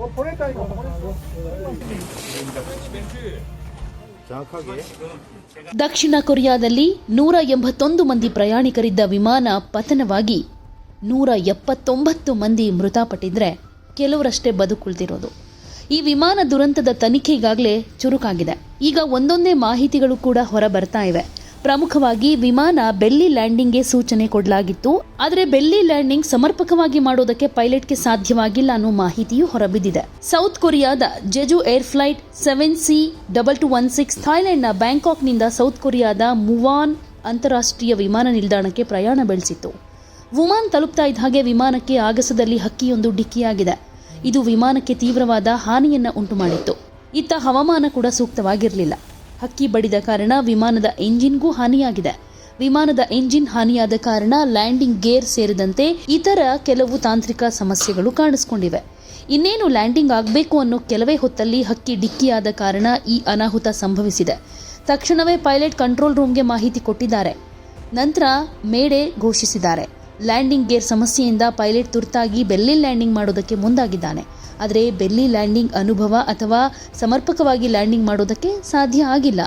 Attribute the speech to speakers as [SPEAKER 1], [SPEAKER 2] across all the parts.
[SPEAKER 1] 어, 보냈다니까, 보냈어.
[SPEAKER 2] 정확하게
[SPEAKER 3] ದಕ್ಷಿಣ ಕೊರಿಯಾದಲ್ಲಿ ನೂರ ಎಂಬತ್ತೊಂದು ಮಂದಿ ಪ್ರಯಾಣಿಕರಿದ್ದ ವಿಮಾನ ಪತನವಾಗಿ ನೂರ ಎಪ್ಪತ್ತೊಂಬತ್ತು ಮಂದಿ ಮೃತಪಟ್ಟಿದ್ರೆ ಕೆಲವರಷ್ಟೇ ಬದುಕುಳಿದಿರೋದು ಈ ವಿಮಾನ ದುರಂತದ ತನಿಖೆ ಈಗಾಗಲೇ ಚುರುಕಾಗಿದೆ ಈಗ ಒಂದೊಂದೇ ಮಾಹಿತಿಗಳು ಕೂಡ ಹೊರ ಬರ್ತಾ ಇವೆ ಪ್ರಮುಖವಾಗಿ ವಿಮಾನ ಬೆಲ್ಲಿ ಲ್ಯಾಂಡಿಂಗ್ಗೆ ಸೂಚನೆ ಕೊಡಲಾಗಿತ್ತು. ಆದರೆ ಬೆಲ್ಲಿ ಲ್ಯಾಂಡಿಂಗ್ ಸಮರ್ಪಕವಾಗಿ ಮಾಡೋದಕ್ಕೆ ಪೈಲಟ್ಗೆ ಸಾಧ್ಯವಾಗಿಲ್ಲ ಅನ್ನೋ ಮಾಹಿತಿಯೂ ಹೊರಬಿದ್ದಿದೆ. ಸೌತ್ ಕೊರಿಯಾದ Jeju Air flight seven C double two one six ಥಾಯ್ಲೆಂಡ್ನ ಬ್ಯಾಂಕಾಕ್ನಿಂದ ಸೌತ್ ಕೊರಿಯಾದ ಮುವಾನ್ ಅಂತಾರಾಷ್ಟ್ರೀಯ ವಿಮಾನ ನಿಲ್ದಾಣಕ್ಕೆ ಪ್ರಯಾಣ ಬೆಳೆಸಿತ್ತು. ವುಮಾನ್ ತಲುಪ್ತಾ ಇದ್ದ ಹಾಗೆ ವಿಮಾನಕ್ಕೆ ಆಗಸದಲ್ಲಿ ಹಕ್ಕಿಯೊಂದು ಡಿಕ್ಕಿಯಾಗಿದೆ. ಇದು ವಿಮಾನಕ್ಕೆ ತೀವ್ರವಾದ ಹಾನಿಯನ್ನು ಉಂಟು ಮಾಡಿತ್ತು ಇತ್ತ ಹವಾಮಾನ ಕೂಡ ಸೂಕ್ತವಾಗಿರಲಿಲ್ಲ. ಹಕ್ಕಿ ಬಡಿದ ಕಾರಣ ವಿಮಾನದ ಎಂಜಿನ್ಗೂ ಹಾನಿಯಾಗಿದೆ. ವಿಮಾನದ ಎಂಜಿನ್ ಹಾನಿಯಾದ ಕಾರಣ ಲ್ಯಾಂಡಿಂಗ್ ಗೇರ್ ಸೇರಿದಂತೆ ಇತರ ಕೆಲವು ತಾಂತ್ರಿಕ ಸಮಸ್ಯೆಗಳು ಕಾಣಿಸಿಕೊಂಡಿವೆ. ಇನ್ನೇನು ಲ್ಯಾಂಡಿಂಗ್ ಆಗಬೇಕು ಅನ್ನೋ ಕೆಲವೇ ಹೊತ್ತಲ್ಲಿ ಹಕ್ಕಿ ಡಿಕ್ಕಿಯಾದ ಕಾರಣ ಈ ಅನಾಹುತ ಸಂಭವಿಸಿದೆ. ತಕ್ಷಣವೇ ಪೈಲಟ್ ಕಂಟ್ರೋಲ್ ರೂಮ್ಗೆ ಮಾಹಿತಿ ಕೊಟ್ಟಿದ್ದಾರೆ. ನಂತರ ಮೇಡೆ ಘೋಷಿಸಿದ್ದಾರೆ. ಲ್ಯಾಂಡಿಂಗ್ ಗೇರ್ ಸಮಸ್ಯೆಯಿಂದ ಪೈಲಟ್ ತುರ್ತಾಗಿ ಬೆಲ್ಲಿ ಲ್ಯಾಂಡಿಂಗ್ ಮಾಡೋದಕ್ಕೆ ಮುಂದಾಗಿದ್ದಾನೆ. ಆದರೆ ಬೆಲ್ಲಿ ಲ್ಯಾಂಡಿಂಗ್ ಅನುಭವ ಅಥವಾ ಸಮರ್ಪಕವಾಗಿ ಲ್ಯಾಂಡಿಂಗ್ ಮಾಡೋದಕ್ಕೆ ಸಾಧ್ಯ ಆಗಿಲ್ಲ.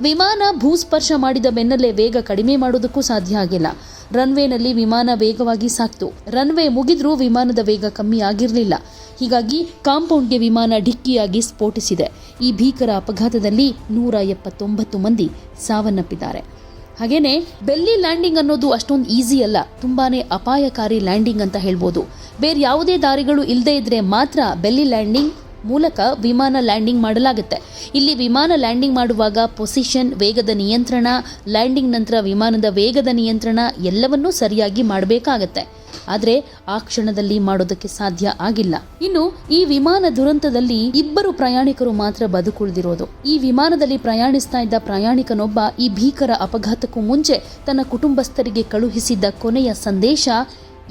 [SPEAKER 3] ವಿಮಾನ ಭೂಸ್ಪರ್ಶ ಮಾಡಿದ ಬೆನ್ನಲ್ಲೇ ವೇಗ ಕಡಿಮೆ ಮಾಡೋದಕ್ಕೂ ಸಾಧ್ಯ ಆಗಿಲ್ಲ. ರನ್ವೇನಲ್ಲಿ ವಿಮಾನ ವೇಗವಾಗಿ ಸಾಕ್ತು. ರನ್ವೇ ಮುಗಿದ್ರೂ ವಿಮಾನದ ವೇಗ ಕಮ್ಮಿ ಆಗಿರಲಿಲ್ಲ. ಹೀಗಾಗಿ ಕಾಂಪೌಂಡ್ಗೆ ವಿಮಾನ ಡಿಕ್ಕಿಯಾಗಿ ಸ್ಫೋಟಿಸಿದೆ. ಈ ಭೀಕರ ಅಪಘಾತದಲ್ಲಿ ನೂರ ಎಪ್ಪತ್ತೊಂಬತ್ತು ಮಂದಿ ಸಾವನ್ನಪ್ಪಿದ್ದಾರೆ. ಹಾಗೇನೆ ಬೆಲ್ಲಿ ಲ್ಯಾಂಡಿಂಗ್ ಅನ್ನೋದು ಅಷ್ಟೊಂದು ಈಸಿ ಅಲ್ಲ. ತುಂಬಾನೇ ಅಪಾಯಕಾರಿ ಲ್ಯಾಂಡಿಂಗ್ ಅಂತ ಹೇಳ್ಬೋದು. ಬೇರೆ ಯಾವುದೇ ದಾರಿಗಳು ಇಲ್ಲದೇ ಇದ್ರೆ ಮಾತ್ರ ಬೆಲ್ಲಿ ಲ್ಯಾಂಡಿಂಗ್ ಮೂಲಕ ವಿಮಾನ ಲ್ಯಾಂಡಿಂಗ್ ಮಾಡಲಾಗುತ್ತೆ. ಇಲ್ಲಿ ವಿಮಾನ ಲ್ಯಾಂಡಿಂಗ್ ಮಾಡುವಾಗ ಪೊಸಿಷನ್, ವೇಗದ ನಿಯಂತ್ರಣ, ಲ್ಯಾಂಡಿಂಗ್ ನಂತರ ವಿಮಾನದ ವೇಗದ ನಿಯಂತ್ರಣ ಎಲ್ಲವನ್ನೂ ಸರಿಯಾಗಿ ಮಾಡಬೇಕಾಗತ್ತೆ. ಆದರೆ ಆ ಕ್ಷಣದಲ್ಲಿ ಮಾಡೋದಕ್ಕೆ ಸಾಧ್ಯ ಆಗಿಲ್ಲ. ಇನ್ನು ಈ ವಿಮಾನ ದುರಂತದಲ್ಲಿ ಇಬ್ಬರು ಪ್ರಯಾಣಿಕರು ಮಾತ್ರ ಬದುಕುಳಿದಿರೋದು. ಈ ವಿಮಾನದಲ್ಲಿ ಪ್ರಯಾಣಿಸ್ತಾ ಇದ್ದ ಪ್ರಯಾಣಿಕನೊಬ್ಬ ಈ ಭೀಕರ ಅಪಘಾತಕ್ಕೂ ಮುಂಚೆ ತನ್ನ ಕುಟುಂಬಸ್ಥರಿಗೆ ಕಳುಹಿಸಿದ್ದ ಕೊನೆಯ ಸಂದೇಶ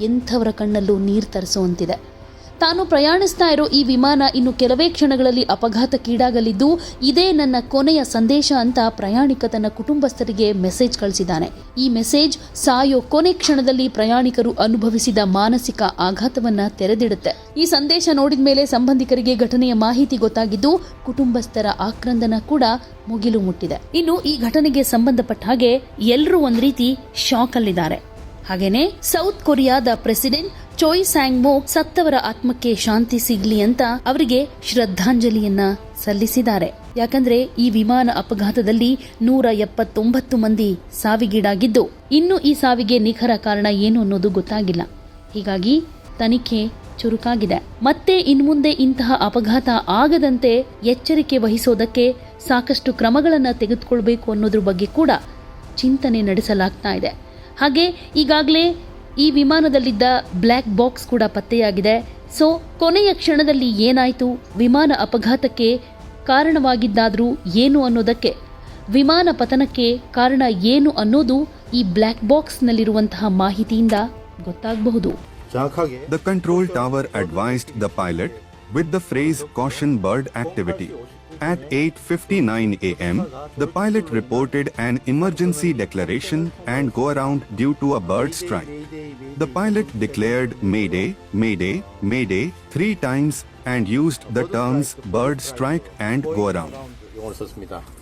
[SPEAKER 3] ಎಂಥವರ ಕಣ್ಣಲ್ಲೂ ನೀರು ತರಿಸುವಂತಿದೆ. ತಾನು ಪ್ರಯಾಣಿಸ್ತಾ ಇರೋ ಈ ವಿಮಾನ ಇನ್ನು ಕೆಲವೇ ಕ್ಷಣಗಳಲ್ಲಿ ಅಪಘಾತಕ್ಕೀಡಾಗಲಿದ್ದು, ಇದೇ ನನ್ನ ಕೊನೆಯ ಸಂದೇಶ ಅಂತ ಪ್ರಯಾಣಿಕ ತನ್ನ ಕುಟುಂಬಸ್ಥರಿಗೆ ಮೆಸೇಜ್ ಕಳಿಸಿದ್ದಾನೆ. ಈ ಮೆಸೇಜ್ ಸಾಯೋ ಕೊನೆ ಕ್ಷಣದಲ್ಲಿ ಪ್ರಯಾಣಿಕರು ಅನುಭವಿಸಿದ ಮಾನಸಿಕ ಆಘಾತವನ್ನ ತೆರೆದಿಡುತ್ತೆ. ಈ ಸಂದೇಶ ನೋಡಿದ ಮೇಲೆ ಸಂಬಂಧಿಕರಿಗೆ ಘಟನೆಯ ಮಾಹಿತಿ ಗೊತ್ತಾಗಿದ್ದು, ಕುಟುಂಬಸ್ಥರ ಆಕ್ರಂದನ ಕೂಡ ಮುಗಿಲು ಮುಟ್ಟಿದೆ. ಇನ್ನು ಈ ಘಟನೆಗೆ ಸಂಬಂಧಪಟ್ಟ ಹಾಗೆ ಎಲ್ಲರೂ ಒಂದು ರೀತಿ ಶಾಕ್ ಅಲ್ಲಿದ್ದಾರೆ. ಹಾಗೇನೆ ಸೌತ್ ಕೊರಿಯಾದ ಪ್ರೆಸಿಡೆಂಟ್ ಚೋಯ್ ಸ್ಯಾಂಗ್ಮೋ ಸತ್ತವರ ಆತ್ಮಕ್ಕೆ ಶಾಂತಿ ಸಿಗ್ಲಿ ಅಂತ ಅವರಿಗೆ ಶ್ರದ್ಧಾಂಜಲಿಯನ್ನ ಸಲ್ಲಿಸಿದ್ದಾರೆ. ಯಾಕಂದ್ರೆ ಈ ವಿಮಾನ ಅಪಘಾತದಲ್ಲಿ ನೂರ ಎಪ್ಪತ್ತೊಂಬತ್ತು ಮಂದಿ ಸಾವಿಗೀಡಾಗಿದ್ದು, ಇನ್ನು ಈ ಸಾವಿಗೆ ನಿಖರ ಕಾರಣ ಏನು ಅನ್ನೋದು ಗೊತ್ತಾಗಿಲ್ಲ. ಹೀಗಾಗಿ ತನಿಖೆ ಚುರುಕಾಗಿದೆ. ಮತ್ತೆ ಇನ್ಮುಂದೆ ಇಂತಹ ಅಪಘಾತ ಆಗದಂತೆ ಎಚ್ಚರಿಕೆ ವಹಿಸೋದಕ್ಕೆ ಸಾಕಷ್ಟು ಕ್ರಮಗಳನ್ನು ತೆಗೆದುಕೊಳ್ಬೇಕು ಅನ್ನೋದ್ರ ಬಗ್ಗೆ ಕೂಡ ಚಿಂತನೆ ನಡೆಸಲಾಗ್ತಾ ಇದೆ. ಹಾಗೆ ಈಗಾಗಲೇ ಈ ವಿಮಾನದಲ್ಲಿದ್ದ ಬ್ಲ್ಯಾಕ್ ಬಾಕ್ಸ್ ಕೂಡ ಪತ್ತೆಯಾಗಿದೆ. ಸೊ ಕೊನೆಯ ಕ್ಷಣದಲ್ಲಿ ಏನಾಯಿತು? ವಿಮಾನ ಅಪಘಾತಕ್ಕೆ ಕಾರಣವಾಗಿದ್ದಾದರೂ ಏನು ಅನ್ನೋದಕ್ಕೆ? ವಿಮಾನ ಪತನಕ್ಕೆ ಕಾರಣ ಏನು ಅನ್ನೋದು ಈ ಬ್ಲ್ಯಾಕ್ ಬಾಕ್ಸ್ನಲ್ಲಿರುವಂತಹ ಮಾಹಿತಿಯಿಂದ ಗೊತ್ತಾಗಬಹುದು.
[SPEAKER 4] The control tower advised the pilot with the phrase caution bird activity At 8:59 a.m., the pilot reported an emergency declaration and go around due to a bird strike. The pilot declared Mayday, Mayday, Mayday three times and used the terms bird strike and go